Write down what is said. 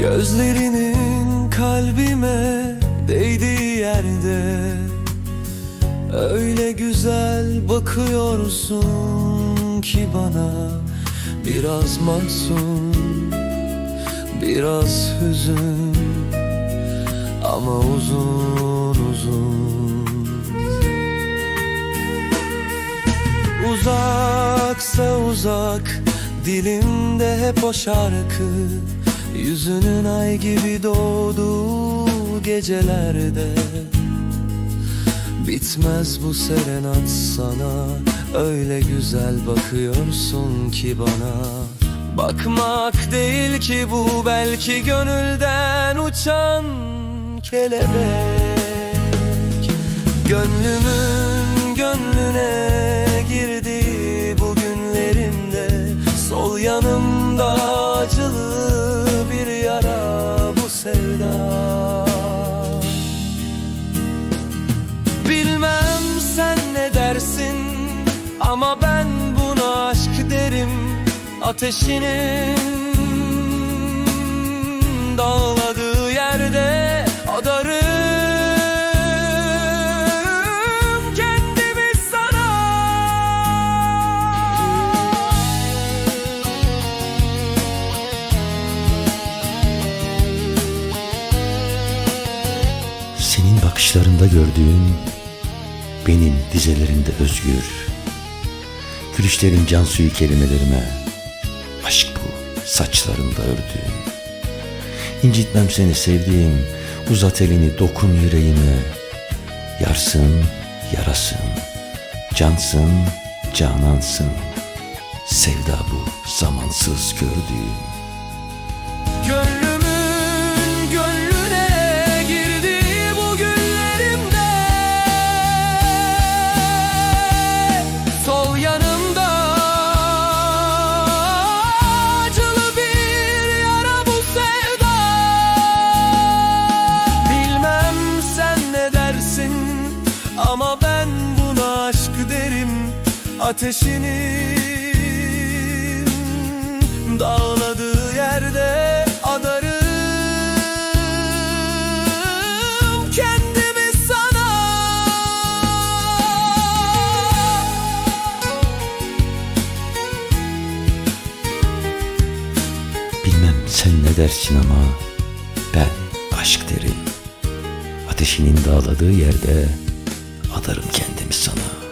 Gözlerinin kalbime değdiği yerde Öyle güzel bakıyorsun ki bana Biraz mahzun, biraz hüzün Ama uzun uzun. Uzaksa uzak Dilimde hep o şarkı Yüzünün ay gibi doğduğu gecelerde Bitmez bu serenat sana Öyle güzel bakıyorsun ki bana. Bakmak değil ki bu belki gönülden uçan kelebek. Gönlümün gönlüne ama ben buna aşk derim Ateşinin dağladığı yerde adarım kendimi sana Senin bakışlarında gördüğüm benim dizelerimde özgür. Gülüşlerin can suyu kelimelerime aşk bu saçlarında ördüğüm. İncitmem seni sevdiğim uzat elini dokun yüreğime. Yarsın yarasın cansın canansın. Sevda bu zamansız gördüğüm. Gönlümün Ateşinin dağladığı yerde adarım kendimi sana Bilmem sen ne dersin ama ben aşk derim. Ateşinin dağladığı yerde adarım kendimi sana.